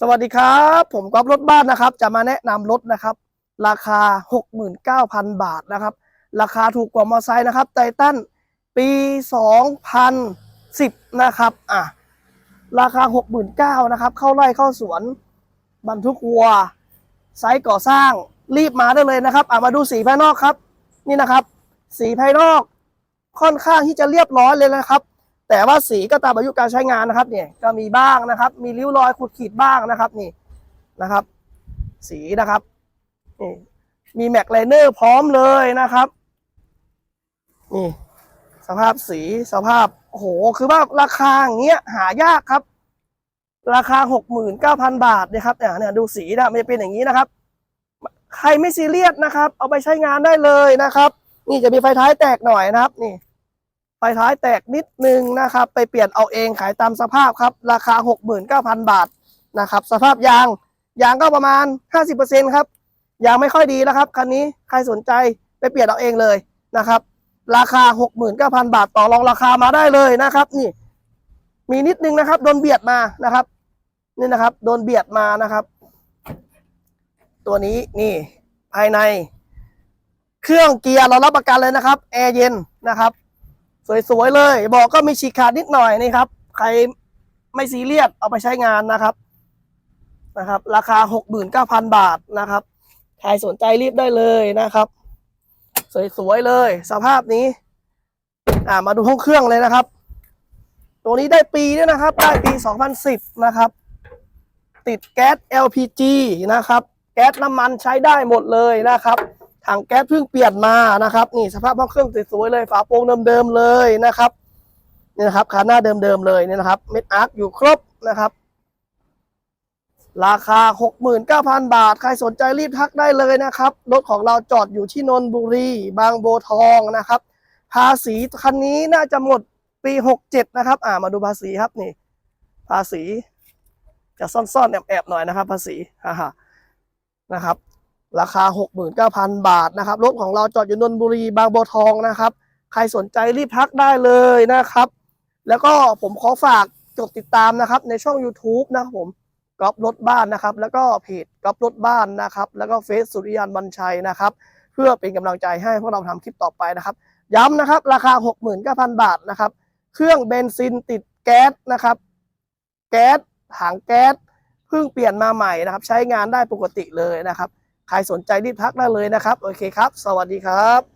สวัสดีครับ ผมก๊อฟรถบ้านนะครับ จะมาแนะนำรถนะครับ ราคา 69,000 บาทนะครับ ราคาถูกกว่ามอเตอร์ไซค์นะครับไททันปี 2010 นะครับอะราคา 69,000นะครับ เข้าไร่เข้าสวน บรรทุกวัวไซต์ก่อสร้างรีบมาได้เลยนะครับอะมาดูสีภายนอกครับ นี่นะครับ สีภายนอกค่อนข้างที่จะเรียบร้อยเลยนะครับ แต่ว่าสีก็ตามอายุการใช้งานนะครับเนี่ยก็มีบ้างนะครับ มีริ้วรอยขูดขีดบ้างนะครับนี่นะครับ สีนะครับนี่มีแม็กไลเนอร์พร้อมเลยนะครับนี่สภาพสีสภาพโอ้โหคือว่าราคาอย่างเงี้ยหายากครับ ราคาหกหมื่นเก้าพันบาทนี่ยครับเนี่ยเนี่ยดูสีนะมันจะเป็นอย่างนี้นะครับ ใครไม่ซีเรียสนะครับ เอาไปใช้งานได้เลยนะครับ นี่จะมีไฟท้ายแตกหน่อยนะครับ นี่ ไฟท้ายแตกนิดนึงนะครับ ไปเปลี่ยนเอาเองขายตามสภาพครับ ราคา 69,000 บาทนะครับ สภาพยาง ยางก็ประมาณ 50%ครับยางไม่ค่อยดีนะครับคันนี้ใครสนใจไปเปลี่ยนเอาเองเลยนะครับ ราคา 69,000 บาทต่อรองราคามาได้เลยนะครับ นี่ มีนิดนึงนะครับ โดนเบียดมานะครับ นี่นะครับ โดนเบียดมานะครับ ตัวนี้นี่ภายใน เครื่องเกียร์เรารับประกันเลยนะครับแอร์เย็นนะครับ สวยๆเลยบอกก็มีฉีกขาดนิดหน่อยนี่ครับ ใครไม่ซีเรียสเอาไปใช้งานนะครับนะครับ ราคาหกหมื่นเก้าพันบาทนะครับใครสนใจรีบได้เลยนะครับ สวยๆเลย สภาพนี้อ่ามาดูห้องเครื่องเลยนะครับ ตัวนี้ได้ปีด้วยนะครับ ได้ปี 2010 นะครับ ติดแก๊ส LPG นะครับ แก๊สน้ำมันใช้ได้หมดเลยนะครับ ถังแก๊สเพิ่งเปลี่ยนมานะครับนี่สภาพห้องเครื่องสวยๆเลยฝาโปร่งเดิมๆเลยนะครับนี่นะครับคาหน้าเดิมๆเลยเนี่ยนะครับเม็ดอาร์คอยู่ครบนะครับ ราคา 69,000 บาท ใครสนใจรีบทักได้เลยนะครับ รถของเราจอดอยู่ที่นนทบุรี บางโบวทองนะครับ ภาษีคันนี้น่าจะหมดปี 67 นะครับ อ่ามาดูภาษีครับนี่ ภาษีจะซ่อนๆแอบๆหน่อยนะครับ ภาษีฮ่าๆนะครับ ราคา 69,000 บาทนะครับ รถของเราจอดอยู่นนบุรีบางบัวทองนะครับ ใครสนใจรีบทักได้เลยนะครับ แล้วก็ผมขอฝากกดติดตามนะครับ ในช่อง YouTube นะครับผมก๊อฟรถบ้านนะครับ แล้วก็เพจก๊อฟรถบ้านนะครับ แล้วก็เฟซสุริยันบัญชัยนะครับ เพื่อเป็นกำลังใจให้พวกเราทำคลิปต่อไปนะครับ ย้ำนะครับ ราคา 69,000 บาทนะครับ เครื่องเบนซินติดแก๊สนะครับ แก๊สถังแก๊สเพิ่งเปลี่ยนมาใหม่นะครับ ใช้งานได้ปกติเลยนะครับ ใครสนใจรีบทักได้เลยนะครับ โอเคครับ สวัสดีครับ